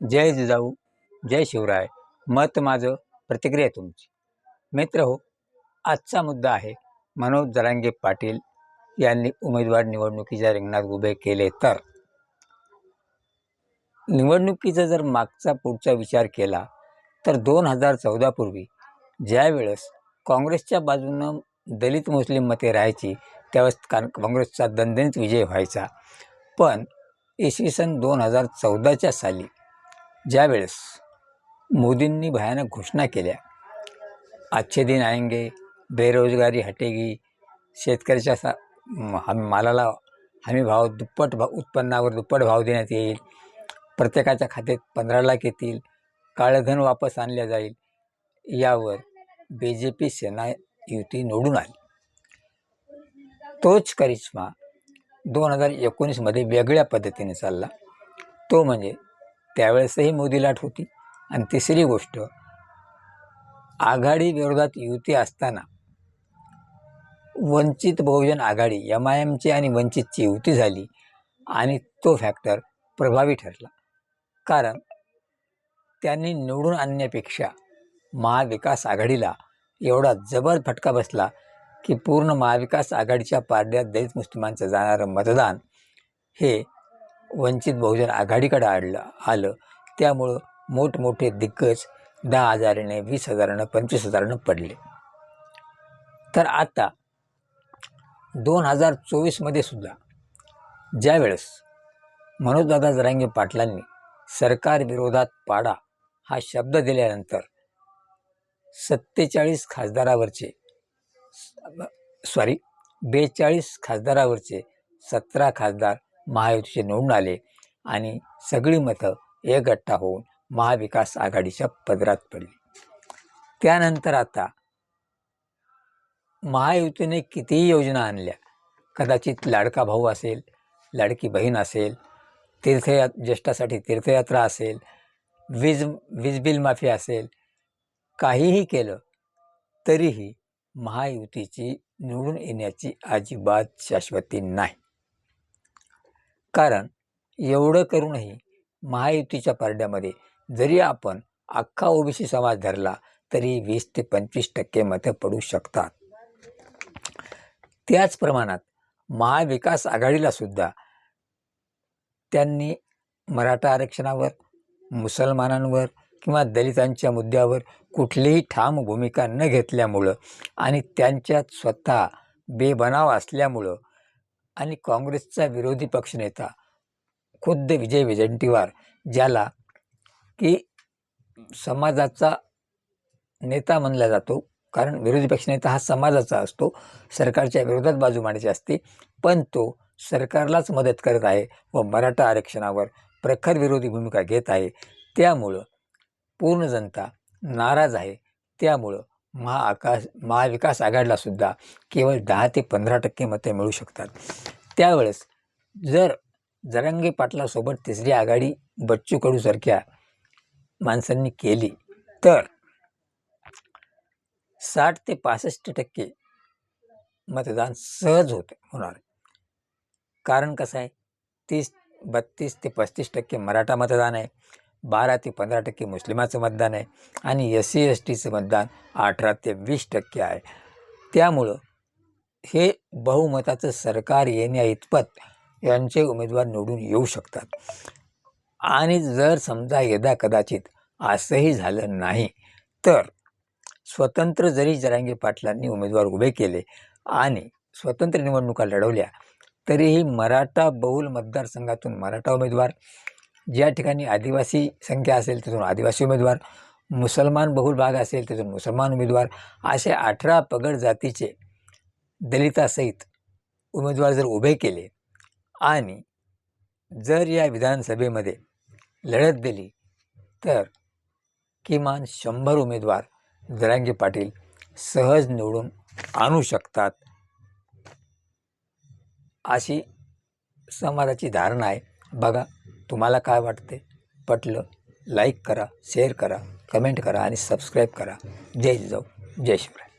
जय जिजाऊ जय शिवराय. मत माझं प्रतिक्रिया तुमची. मित्र हो आजचा मुद्दा आहे मनोज जरांगे पाटील यांनी उमेदवार निवडणुकीच्या रिंगणात उभे केले तर. निवडणुकीचा जर मागचा पुढचा विचार केला तर दोन हजार चौदापूर्वी ज्यावेळेस काँग्रेसच्या बाजूनं दलित मुस्लिम मते राहायची त्यावेळेस कान काँग्रेसचा दणदणीत विजय व्हायचा. पण इसवी सन दोन हजार चौदाच्या साली ज्यावेळेस मोदींनी भयानक घोषणा केल्या आजचे दिन आएंगे बेरोजगारी हटेगी शेतकऱ्याच्या सा हमी हम मालाला हमी भाव दुप्पट भाव उत्पन्नावर दुप्पट भाव देण्यात येईल प्रत्येकाच्या खात्यात पंधरा लाख येतील काळधन वापस आणल्या जाईल यावर बी जे पी सेना युती निवडून आली. तोच करिश्मा दोन हजार एकोणीसमध्ये वेगळ्या पद्धतीने चालला. तो म्हणजे त्यावेळेसही मोदी लाट होती. आणि तिसरी गोष्ट आघाडी विरोधात युती असताना वंचित बहुजन आघाडी एम आय एमची आणि वंचितची युती झाली आणि तो फॅक्टर प्रभावी ठरला. कारण त्यांनी निवडून आणण्यापेक्षा महाविकास आघाडीला एवढा जबर फटका बसला की पूर्ण महाविकास आघाडीच्या पारड्यात दलित मुस्लिमांचं जाणारं मतदान हे वंचित बहुजन आघाडीकडे आडलं आलं. त्यामुळं मोठमोठे दिग्गज दहा हजाराने वीस हजारानं पंचवीस हजारानं पडले. तर आता दोन हजार चोवीसमध्ये सुद्धा ज्यावेळेस मनोजदादा जरांगे पाटलांनी सरकार विरोधात पाडा हा शब्द दिल्यानंतर सत्तेचाळीस खासदारावरचे सॉरी बेचाळीस खासदारावरचे सतरा खासदार महायुतीचे निवडून आले आणि सगळी मतं एकगट्टा होऊन महाविकास आघाडीच्या पदरात पडली. त्यानंतर आता महायुतीने कितीही योजना आणल्या कदाचित लाडका भाऊ असेल लाडकी बहीण असेल तीर्थया ज्येष्ठासाठी तीर्थयात्रा असेल वीज वीज बिल माफी असेल काहीही केलं तरीही महायुतीची निवडून येण्याची अजिबात शाश्वती नाही. कारण एवढं करूनही महायुतीच्या पारड्यामध्ये जरी आपण अख्खा ओबीसी समाज धरला तरी वीस ते पंचवीस टक्के मतं पडू शकतात. त्याच प्रमाणात महाविकास आघाडीला सुद्धा त्यांनी मराठा आरक्षणावर मुसलमानांवर किंवा दलितांच्या मुद्द्यावर कुठलीही ठाम भूमिका न घेतल्यामुळं आणि त्यांच्यात स्वतः बेबनाव असल्यामुळं आणि काँग्रेसचा विरोधी पक्षनेता खुद्द विजय विजयंटीवार ज्याला की समाजाचा नेता म्हणला जातो. कारण विरोधी पक्षनेता हा समाजाचा असतो. सरकारच्या विरोधात बाजू मांडायची असते. पण तो सरकारलाच मदत करत आहे व मराठा आरक्षणावर प्रखर विरोधी भूमिका घेत आहे. त्यामुळं पूर्ण जनता नाराज आहे. त्यामुळं महाआकाश महाविकास आघाडीला सुद्धा केवळ दहा ते पंधरा टक्के मतं मिळू शकतात. त्यावेळेस जर जरंगे पाटलासोबत तिसरी आघाडी बच्चू कडूसारख्या माणसांनी केली तर साठ ते पासष्ट टक्के मतदान सहज होते होणार. कारण कसं आहे? तीस बत्तीस ते पस्तीस टक्के मराठा मतदान आहे. बारा ते पंधरा टक्के मुस्लिमाचं मतदान आहे आणि एस सी एस टीचं मतदान अठरा ते वीस टक्के आहे. त्यामुळं हे बहुमताचं सरकार येण्या इतपत यांचे उमेदवार निवडून येऊ शकतात. आणि जर समजा यदा कदाचित असंही झालं नाही तर स्वतंत्र जरी जरांगे पाटलांनी उमेदवार उभे केले आणि स्वतंत्र निवडणुका लढवल्या तरीही मराठा बहुल मतदारसंघातून मराठा उमेदवार ज्या ठिकाणी आदिवासी संख्या असेल तिथून आदिवासी उमेदवार मुसलमान बहुल भाग असेल तिथून मुसलमान उमेदवार असे अठरा पगड जातीचे दलितासहित उमेदवार जर उभे केले आणि जर या विधानसभेमध्ये लढत दिली तर किमान शंभर उमेदवार जरांगे पाटील सहज निवडून आणू शकतात. अशी समाजाची धारणा आहे. बघा तुम्हाला काय वाटते पटलं लाईक करा शेअर करा कमेंट करा आणि सबस्क्राईब करा. जय जिजाऊ जय शिवराय.